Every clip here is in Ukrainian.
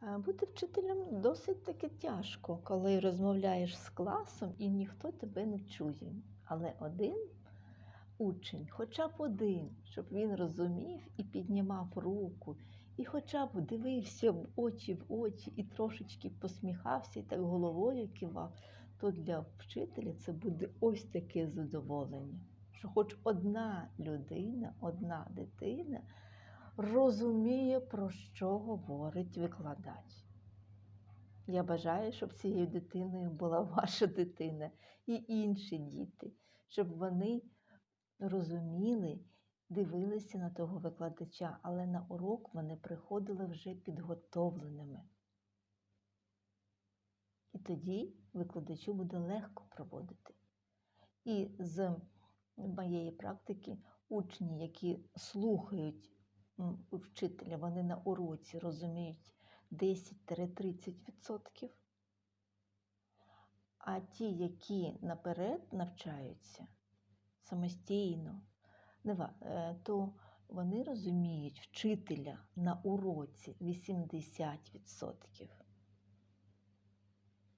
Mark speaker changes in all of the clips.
Speaker 1: Бути вчителем досить таки тяжко, коли розмовляєш з класом і ніхто тебе не чує. Але один учень, хоча б один, щоб він розумів і піднімав руку, і хоча б дивився в очі в очі і трошечки посміхався і так головою кивав, то для вчителя це буде ось таке задоволення, що хоч одна людина, одна дитина розуміє, про що говорить викладач. Я бажаю, щоб цією дитиною була ваша дитина і інші діти, щоб вони розуміли, дивилися на того викладача, але на урок вони приходили вже підготовленими. І тоді викладачу буде легко проводити. І з моєї практики учні, які слухають вчителя, вони на уроці розуміють 10-30%, а ті, які наперед навчаються самостійно, е, то вони розуміють вчителя на уроці 80%.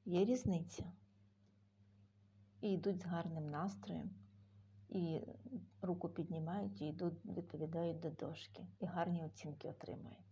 Speaker 1: Є різниця. І йдуть з гарним настроєм, і руку піднімають, і йдуть, відповідають до дошки, і гарні оцінки отримують.